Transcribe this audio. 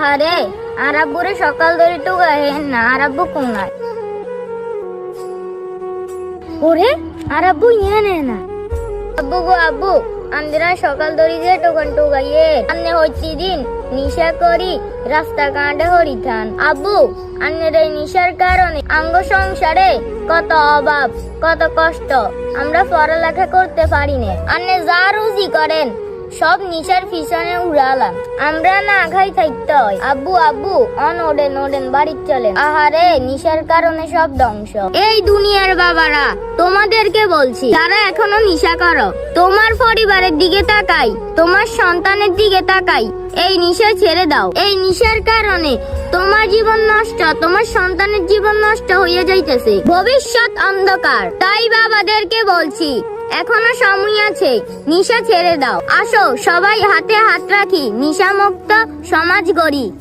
আহারে আর আব্বুরে সকাল ধরে তো গাহেন না আর আব্বু কোনায়? ওরে আর আব্বু ইয়ে নে না। আব্বু গো আব্বু, আন্দিরা সকাল ধরি যে টোকন টোকাইয়ে, আন্নে হইতি দিন, নিশা করি, রাস্তা কাঁটে হরিথান আব্বু, আন্নের এই নিশার কারণে আঙ্গ সংসারে কত অভাব, কত কষ্ট, আমরা পড়ালেখা করতে পারি না। আন্নে যা রুজি করেন সব নিশার পিছনে উড়ালাম। আমরা না খাই থাকতে হয়। আব্বু আব্বু, অন ওডেন ওডেন বাড়ি চলেন। আহারে নিশার কারণে সব ধ্বংস। এই দুনিয়ার বাবারা, তোমাদেরকে বলছি তারা এখনও নিশা করো, তোমার পরিবারের দিকে তাকাই, তোমার সন্তানের দিকে তাকাই। এই নিশা ছেড়ে দাও। এই নিশার কারণে তোমার জীবন নষ্ট, তোমার সন্তানের জীবন নষ্ট হয়ে যাইতেছে। ভবিষ্যৎ অন্ধকার। তাই বাবাদেরকে বলছি এখনও সময় আছে। নিশা ছেড়ে দাও। আসো, সবাই হাতে হাত রাখি। নিশা মুক্ত সমাজ গড়ি।